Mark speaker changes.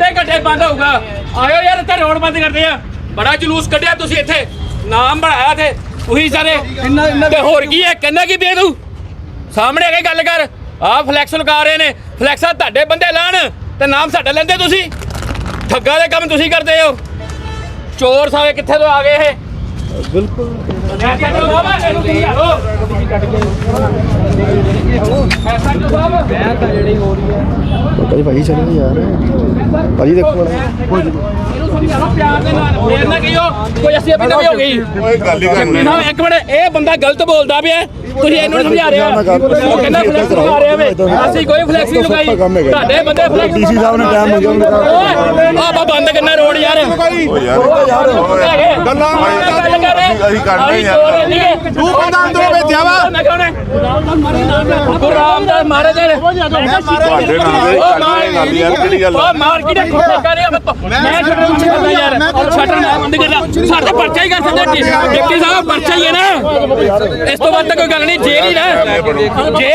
Speaker 1: ਅੱਧੇ ਘੰਟੇ ਬੰਦ ਹੋਊਗਾ। ਆਇਓ ਯਾਰ ਇੱਥੇ ਰੋਡ ਬੰਦ ਕਰਦੇ ਆ। ਬੜਾ ਜਲੂਸ ਕੱਢਿਆ ਤੁਸੀਂ ਇੱਥੇ। ਨਾਮ ਬਣਾਇਆ ਤੇ ਉਹੀ ਸਾਰੇ। ਤੇ ਹੋਰ ਕੀ ਹੈ? ਕਹਿੰਦਾ ਕੀ ਪਿਆ ਤੂੰ? ਸਾਹਮਣੇ ਆ ਕੇ ਗੱਲ ਕਰ। ਆਹ ਫਲੈਕਸ ਲਗਾ ਰਹੇ ਨੇ। ਫਲੈਕਸਾਂ ਤੁਹਾਡੇ ਬੰਦੇ ਲਾਣ। ਤੇ ਨਾਮ ਸਾਡਾ ਲੈਂਦੇ ਤੁਸੀਂ। ਠੱਗਾ ਦੇ ਕੰਮ ਤੁਸੀਂ ਕਰਦੇ ਹੋ। ਚੋਰ ਸਾਰੇ ਕਿੱਥੇ ਤੋਂ ਆ ਗਏ ਇਹ? ਬਿਲਕੁਲ
Speaker 2: ਭਾਈ ਭਾਈ ਚਲੇ ਯਾਰ ਭਾਜੀ ਦੇਖੋ
Speaker 1: ਦੇ ਗਈ
Speaker 3: ਓਏ ਗੱਲ ਹੀ ਕਰਨੀ
Speaker 1: ਨਾ ਇੱਕ ਮਿੰਟ ਇਹ ਬੰਦਾ ਗਲਤ ਬੋਲਦਾ ਪਿਆ ਤੁਸੀਂ ਇਹਨੂੰ ਸਮਝਾ ਰਹੇ ਹੋ। ਉਹ ਕਹਿੰਦਾ ਫਲੈਕਸ ਲਗਾ ਰਹੇ ਵੇ। ਅਸੀਂ ਕੋਈ ਫਲੈਕਸ ਨਹੀਂ ਲਗਾਈ ਤੁਹਾਡੇ ਬੰਦੇ ਫਲੈਕਸ
Speaker 2: ਡੀਸੀ ਸਾਹਿਬ ਨੇ ਟਾਈਮ ਮੰਗਿਆ ਉਹਨੇ
Speaker 1: ਆਪਾਂ ਬੰਦ ਯਾਰ।
Speaker 3: ਓ ਯਾਰ। ਓਏ
Speaker 1: ਗੱਲਾਂ
Speaker 3: ਅਸੀਂ ਕਰਨੇ ਯਾਰ
Speaker 1: ਤੂੰ ਬੰਦਾ ਅੰਦਰੋਂ ਵੇਚਿਆ ਵਾ? ਮੈਂ ਕਹਣੇ ਗੁਰੂ ਰਾਮਦਾਸ ਮਹਾਰਾਜ ਨੇ
Speaker 3: ਤੁਹਾਡੇ ਨਾਲ ਦੇ ਕਰਨੇ ਗੱਲ ਯਾਰ ਕਿਹੜੀ ਗੱਲ
Speaker 1: ਉਹ ਮਾਰਕੀਟ ਦੇ ਖੋਖੇ ਕਰੇ ਮੈਂ ਛੱਡਣ ਨੂੰ ਕਰਦਾ ਯਾਰ। ਛੱਡਣ ਮੈਂ ਬੰਦ ਕਰਦਾ ਸਾਡੇ ਪਰਚਾ ਹੀ ਕਰ ਸਕਦੇ ਡਿਪਟੀ ਸਾਹਿਬ ਪਰਚਾ ਹੀ ਹੈ ਨਾ। ਇਸ ਤੋਂ ਵੱਧ ਤਾਂ ਕੋਈ ਗੱਲ ਨਹੀਂ ਜੇਲ੍ਹ ਹੀ ਨਾ। ਜੇ